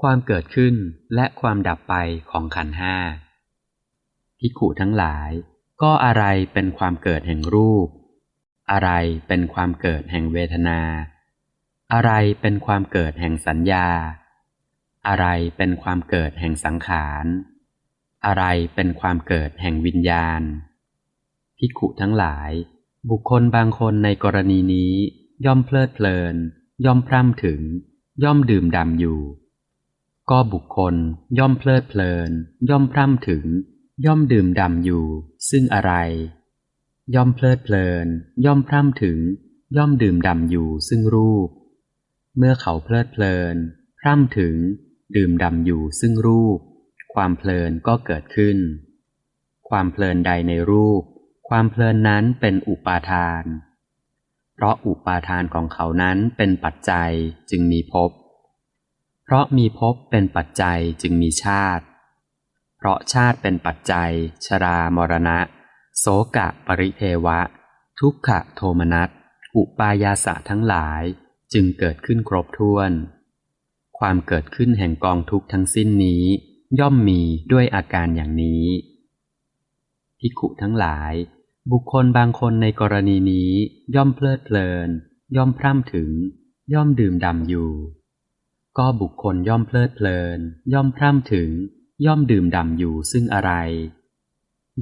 ความเกิดขึ้นและความดับไปของขันห้าพิขุทั้งหลาย ก็อะไรเป็นความเกิดแห่งรูป อะไรเป็นความเกิดแห่งเวทนา อะไรเป็นความเกิดแห่งสัญญา อะไรเป็นความเกิดแห่งสังขาร อะไรเป็นความเกิดแห่งวิญญาณพิขุทั้งหลาย บุคคลบางคนในกรณีนี้ ย่อมเพลิดเพลิน ย่อมพร่ำถึง ย่อมดื่มดำอยู่ ก็บุคคล ย่อมเพลิดเพลิน ย่อมพร่ำถึง ย่อมดื่มดำอยู่ ซึ่งอะไร ย่อมเพลิดเพลิน ย่อมพร่ำถึง ย่อมดื่มดำอยู่ซึ่งรูป เมื่อเขาเพลิดเพลิน พร่ำถึง ดื่มดำอยู่ซึ่งรูป ความเพลินก็เกิดขึ้น ความเพลินใดในรูป ความเพลินนั้นเป็นอุปาทาน เพราะอุปาทานของเขานั้นเป็นปัจจัยจึงมีภพ เพราะมีภพเป็นปัจจัยจึงมีชาติ เพราะชาติเป็นปัจจัย ชรามรณะ โสกะปริเทวะ ทุกขะโทมนัส อุปายาสะทั้งหลายจึงเกิดขึ้นครบถ้วน ความเกิดขึ้นแห่งกองทุกข์ทั้งสิ้นนี้ ย่อมมีด้วยอาการอย่างนี้พิขุทั้งหลาย บุคคลบางคนในกรณีนี้ย่อมเพลิดเพลิน ย่อมพร่ำถึง ย่อมดื่มดำอยู่ ก็บุคคลย่อมเพลิดเพลิน ย่อมพร่ำถึง ย่อมดื่มด่ำอยู่ซึ่งอะไร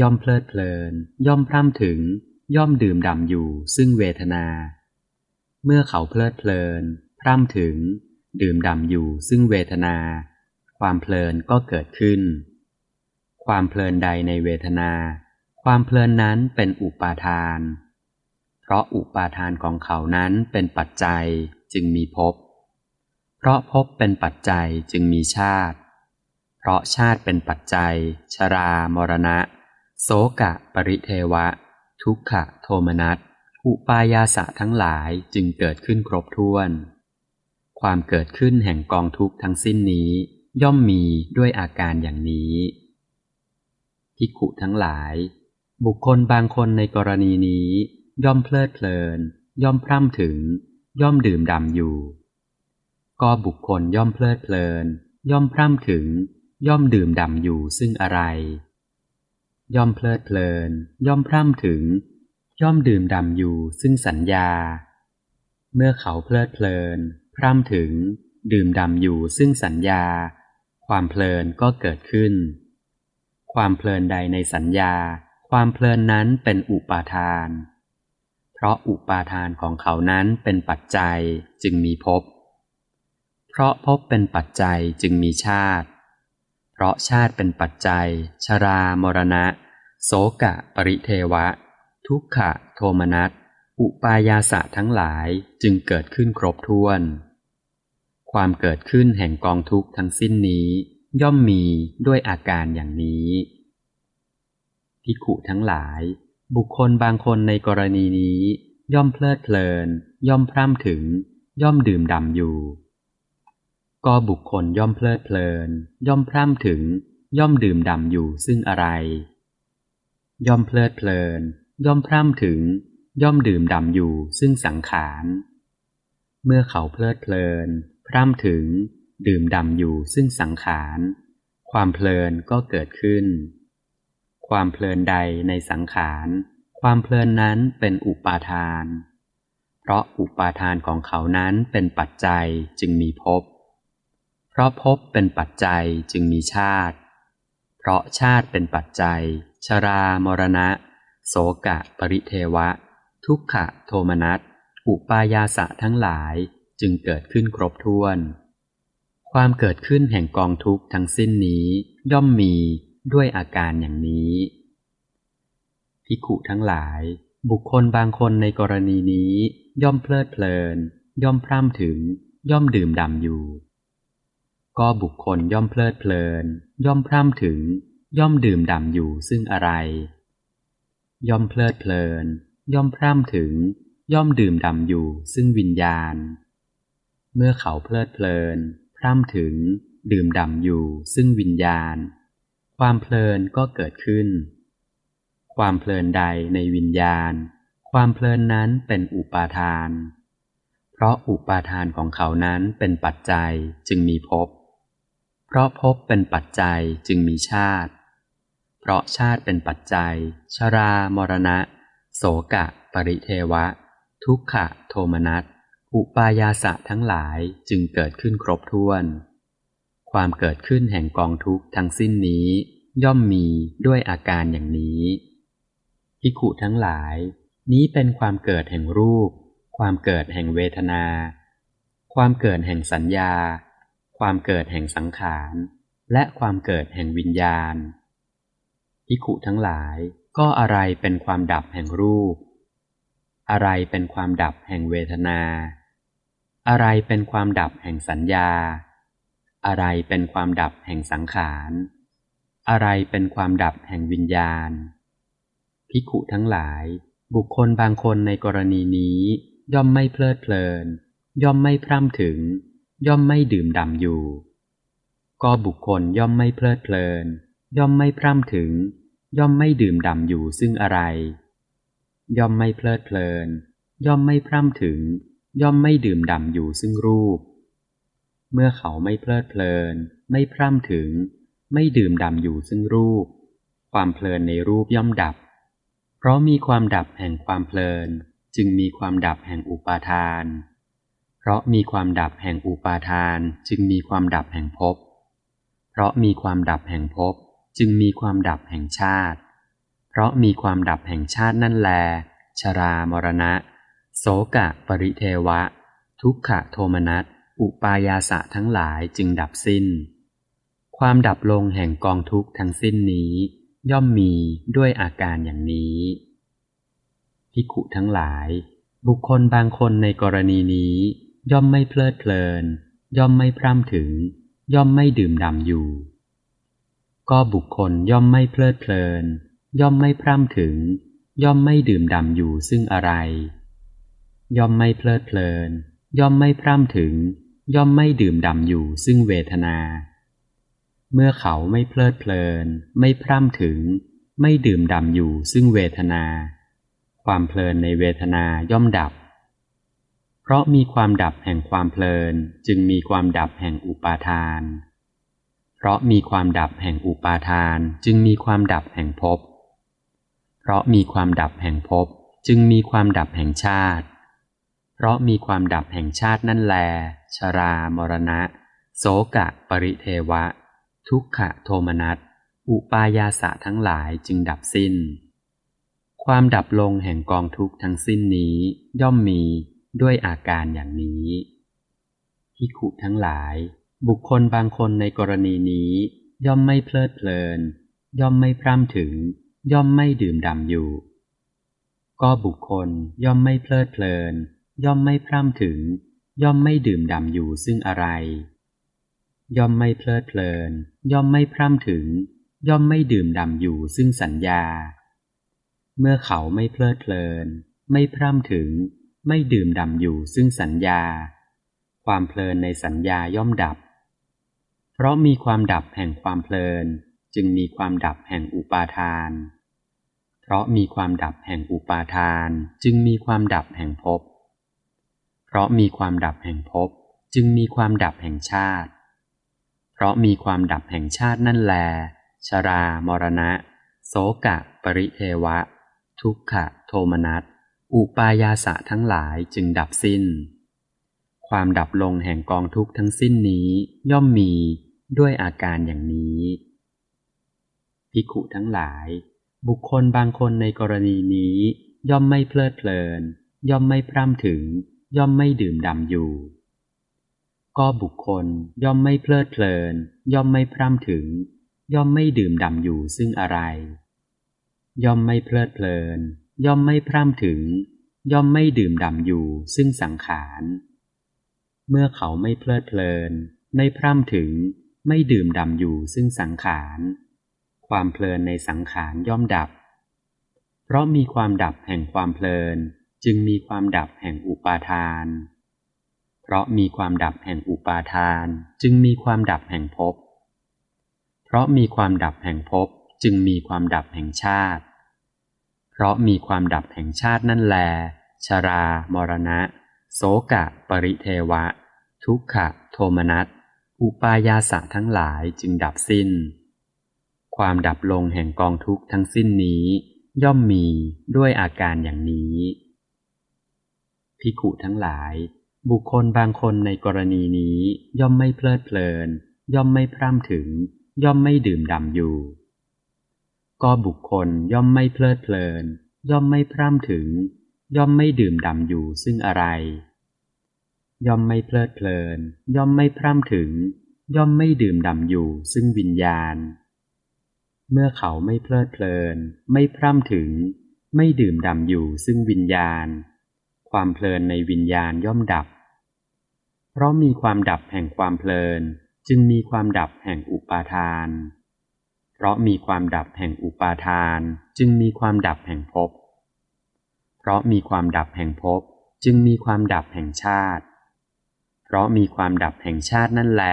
ย่อมเพลิดเพลิน ย่อมพร่ำถึง ย่อมดื่มด่ำอยู่ซึ่งเวทนา เมื่อเขาเพลิดเพลิน พร่ำถึง ดื่มด่ำอยู่ซึ่งเวทนา ความเพลินก็เกิดขึ้น ความเพลินใดในเวทนา ความเพลินนั้นเป็นอุปาทาน เพราะอุปาทานของเขานั้นเป็นปัจจัยจึงมีภพ เพราะภพเป็นปัจจัยจึงมีชาติ เพราะชาติเป็นปัจจัย ชรามรณะ โสกะปริเทวะ ทุกขะโทมนัสอุปายาสะทั้งหลายจึงเกิดขึ้นครบถ้วน ความเกิดขึ้นแห่งกองทุกข์ทั้งสิ้นนี้ ย่อมมีด้วยอาการอย่างนี้พิขุทั้งหลาย บุคคลบางคนในกรณีนี้ ย่อมเพลิดเพลิน ย่อมพร่ำถึง ย่อมดื่มดำอยู่ ก็บุคคลย่อมเพลิดเพลิน ย่อมพร่ำถึง ย่อมดื่มดำอยู่ซึ่งอะไร ย่อมเพลิดเพลิน ย่อมพร่ำถึง ย่อมดื่มดำอยู่ซึ่งสัญญา เมื่อเขาเพลิดเพลิน พร่ำถึง ดื่มดำอยู่ซึ่งสัญญา ความเพลินก็เกิดขึ้น ความเพลินใดในสัญญา ความเพลินนั้นเป็นอุปาทาน เพราะอุปาทานของเขานั้นเป็นปัจจัยจึงมีภพ เพราะภพเป็นปัจจัยจึงมีชาติ เพราะชาติเป็นปัจจัย ชรามรณะ โสกะ ปริเทวะ ทุกขะ โทมนัส อุปายาสะทั้งหลายจึงเกิดขึ้นครบถ้วน ความเกิดขึ้นแห่งกองทุกข์ทั้งสิ้นนี้ ย่อมมีด้วยอาการอย่างนี้พิขุทั้งหลาย บุคคลบางคนในกรณีนี้ ย่อมเพลิดเพลิน ย่อมพร่ำถึง ย่อมดื่มดำอยู่ ก็บุคคลย่อมเพลิดเพลิน ย่อมพร่ำถึง ย่อมดื่มดำอยู่ซึ่งอะไร ย่อมเพลิดเพลิน ย่อมพร่ำถึง ย่อมดื่มดำอยู่ซึ่งสังขาร เมื่อเขาเพลิดเพลิน พร่ำถึง ดื่มดำอยู่ซึ่งสังขาร ความเพลินก็เกิดขึ้น ความเพลินใดในสังขาร ความเพลินนั้นเป็นอุปาทาน เพราะอุปาทานของเขานั้นเป็นปัจจัยจึงมีภพ เพราะภพเป็นปัจจัยจึงมีชาติ เพราะชาติเป็นปัจจัย ชรามรณะ โสกะ ปริเทวะ ทุกขะโทมนัส อุปายาสะทั้งหลายจึงเกิดขึ้นครบถ้วน ความเกิดขึ้นแห่งกองทุกข์ทั้งสิ้นนี้ย่อมมีด้วยอาการอย่างนี้พิขุทั้งหลาย บุคคลบางคนในกรณีนี้ ย่อมเพลิดเพลิน ย่อมพร่ำถึง ย่อมดื่มดำอยู่ ก็บุคคลย่อมเพลิดเพลิน ย่อมพร่ำถึง ย่อมดื่มด่ำอยู่ซึ่งอะไร ย่อมเพลิดเพลิน ย่อมพร่ำถึง ย่อมดื่มด่ำอยู่ซึ่งวิญญาณ เมื่อเขาเพลิดเพลิน พร่ำถึง ดื่มด่ำอยู่ซึ่งวิญญาณ ความเพลินก็เกิดขึ้น ความเพลินใดในวิญญาณ ความเพลินนั้นเป็นอุปาทาน เพราะอุปาทานของเขานั้นเป็นปัจจัยจึงมีภพ เพราะภพเป็นปัจจัยจึงมีชาติ เพราะชาติเป็นปัจจัย ชรามรณะ โสกะ ปริเทวะ ทุกขะ โทมนัส อุปายาสะทั้งหลายจึงเกิดขึ้นครบถ้วน ความเกิดขึ้นแห่งกองทุกข์ทั้งสิ้นนี้ ย่อมมีด้วยอาการอย่างนี้พิขุทั้งหลาย นี้เป็นความเกิดแห่งรูป ความเกิดแห่งเวทนา ความเกิดแห่งสัญญา ความเกิดแห่งสังขาร และความเกิดแห่งวิญญาณพิขุทั้งหลายก็อะไรเป็นความดับแห่งรูป อะไรเป็นความดับแห่งเวทนา อะไรเป็นความดับแห่งสัญญา อะไรเป็นความดับแห่งสังขาร อะไรเป็นความดับแห่งวิญญาณภิขุทั้งหลาย บุคคลบางคนในกรณีนี้ ย่อมไม่เพลิดเพลิน ย่อมไม่พร่ำถึง ย่อมไม่ดื่มด่ำอยู่ ก็บุคคลย่อมไม่เพลิดเพลิน ย่อมไม่พร่ำถึง ย่อมไม่ดื่มด่ำอยู่ซึ่งอะไร ย่อมไม่เพลิดเพลิน ย่อมไม่พร่ำถึง ย่อมไม่ดื่มด่ำอยู่ซึ่งรูป เมื่อเขาไม่เพลิดเพลิน ไม่พร่ำถึง ไม่ดื่มด่ำอยู่ซึ่งรูป ความเพลินในรูปย่อมดับ เพราะมีความดับแห่งความเพลิน จึงมีความดับแห่งอุปาทาน เพราะมีความดับแห่งอุปาทานจึงมีความดับแห่งภพ เพราะมีความดับแห่งภพจึงมีความดับแห่งชาติ เพราะมีความดับแห่งชาตินั่นแล ชรามรณะ โสกะปริเทวะ ทุกขะโทมนัส อุปายาสะทั้งหลายจึงดับสิ้น ความดับลงแห่งกองทุกข์ทั้งสิ้นนี้ ย่อมมีด้วยอาการอย่างนี้พิขุทั้งหลาย บุคคลบางคนในกรณีนี้ ย่อมไม่เพลิดเพลิน ย่อมไม่พร่ำถึง ย่อมไม่ดื่มด่ำอยู่ ก็บุคคลย่อมไม่เพลิดเพลิน ย่อมไม่พร่ำถึง ย่อมไม่ดื่มด่ำอยู่ซึ่งอะไร ย่อมไม่เพลิดเพลิน ย่อมไม่พร่ำถึง ย่อมไม่ดื่มด่ำอยู่ซึ่งเวทนา เมื่อเขาไม่เพลิดเพลิน ไม่พร่ำถึง ไม่ดื่มด่ำอยู่ซึ่งเวทนา ความเพลินในเวทนาย่อมดับ เพราะมีความดับแห่งความเพลิน จึงมีความดับแห่งอุปาทาน เพราะมีความดับแห่งอุปาทาน จึงมีความดับแห่งภพ เพราะมีความดับแห่งภพ จึงมีความดับแห่งชาติ เพราะมีความดับแห่งชาตินั่นแล ชรามรณะ โสกะ ปริเทวะ ทุกขะโทมนัส อุปายาสะทั้งหลายจึงดับสิ้น ความดับลงแห่งกองทุกข์ทั้งสิ้นนี้ย่อมมี ด้วยอาการอย่างนี้ที่ขุทั้งหลาย บุคคลบางคนในกรณีนี้ ย่อมไม่เพลิดเพลิน ย่อมไม่พร่ำถึง ย่อมไม่ดื่มด่ำอยู่ ก็บุคคลย่อมไม่เพลิดเพลิน ย่อมไม่พร่ำถึง ย่อมไม่ดื่มด่ำอยู่ซึ่งอะไร ย่อมไม่เพลิดเพลิน ย่อมไม่พร่ำถึง ย่อมไม่ดื่มด่ำอยู่ซึ่งสัญญา เมื่อเขาไม่เพลิดเพลิน ไม่พร่ำถึง ไม่ดื่มด่ำอยู่ซึ่งสัญญา ความเพลินในสัญญาย่อมดับ เพราะมีความดับแห่งความเพลิน จึงมีความดับแห่งอุปาทาน เพราะมีความดับแห่งอุปาทาน จึงมีความดับแห่งภพ เพราะมีความดับแห่งภพจึงมีความดับแห่งชาติ เพราะมีความดับแห่งชาตินั่นแล ชรา มรณะ โสกะ ปริเทวะ ทุกขะ โทมนัส อุปายาสะทั้งหลายจึงดับสิ้น ความดับลงแห่งกองทุกข์ทั้งสิ้นนี้ย่อมมีด้วยอาการอย่างนี้พิขุทั้งหลาย บุคคลบางคนในกรณีนี้ ย่อมไม่เพลิดเพลิน ย่อมไม่พร่ำถึง ย่อมไม่ดื่มดำอยู่ ก็บุคคลย่อมไม่เพลิดเพลิน ย่อมไม่พร่ำถึง ย่อมไม่ดื่มดำอยู่ซึ่งอะไร ย่อมไม่เพลิดเพลิน ย่อมไม่พร่ำถึง ย่อมไม่ดื่มด่ำอยู่ซึ่งสังขาร เมื่อเขาไม่เพลิดเพลิน ไม่พร่ำถึง ไม่ดื่มด่ำอยู่ซึ่งสังขาร ความเพลินในสังขารย่อมดับ เพราะมีความดับแห่งความเพลิน จึงมีความดับแห่งอุปาทาน เพราะมีความดับแห่งอุปาทาน จึงมีความดับแห่งภพ เพราะมีความดับแห่งภพจึงมีความดับแห่งชาติ เพราะมีความดับแห่งชาตินั่นแล ชรา มรณะ โสกะ ปริเทวะ ทุกขะ โทมนัส อุปายาสะทั้งหลายจึงดับสิ้น ความดับลงแห่งกองทุกข์ทั้งสิ้นนี้ ย่อมมีด้วยอาการอย่างนี้ พิขุทั้งหลาย บุคคลบางคนในกรณีนี้ย่อมไม่เพลิดเพลิน ย่อมไม่พร่ำถึง ย่อมไม่ดื่มด่ำอยู่ ก็บุคคลย่อมไม่เพลิดเพลิน ย่อมไม่พร่ำถึง ย่อมไม่ดื่มด่ำอยู่ซึ่งอะไร ย่อมไม่เพลิดเพลิน ย่อมไม่พร่ำถึง ย่อมไม่ดื่มด่ำอยู่ซึ่งวิญญาณ เมื่อเขาไม่เพลิดเพลิน ไม่พร่ำถึง ไม่ดื่มด่ำอยู่ซึ่งวิญญาณ ความเพลินในวิญญาณย่อมดับ เพราะมีความดับแห่งความเพลิน จึงมีความดับแห่งอุปาทาน เพราะมีความดับแห่งอุปาทาน จึงมีความดับแห่งภพ เพราะมีความดับแห่งภพ จึงมีความดับแห่งชาติ เพราะมีความดับแห่งชาตินั่นแล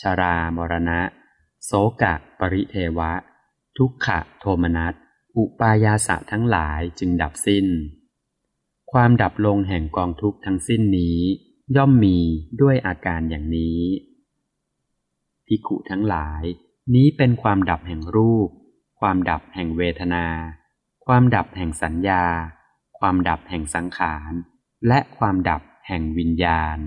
ชรามรณะ โสกะ ปริเทวะ ทุกขะโทมนัส อุปายาสะทั้งหลายจึงดับสิ้น ความดับลงแห่งกองทุกข์ทั้งสิ้นนี้ ย่อมมีด้วยอาการอย่างนี้พิกุทั้งหลาย นี้เป็นความดับแห่งรูป ความดับแห่งเวทนา ความดับแห่งสัญญา ความดับแห่งสังขาร และความดับแห่งวิญญาณ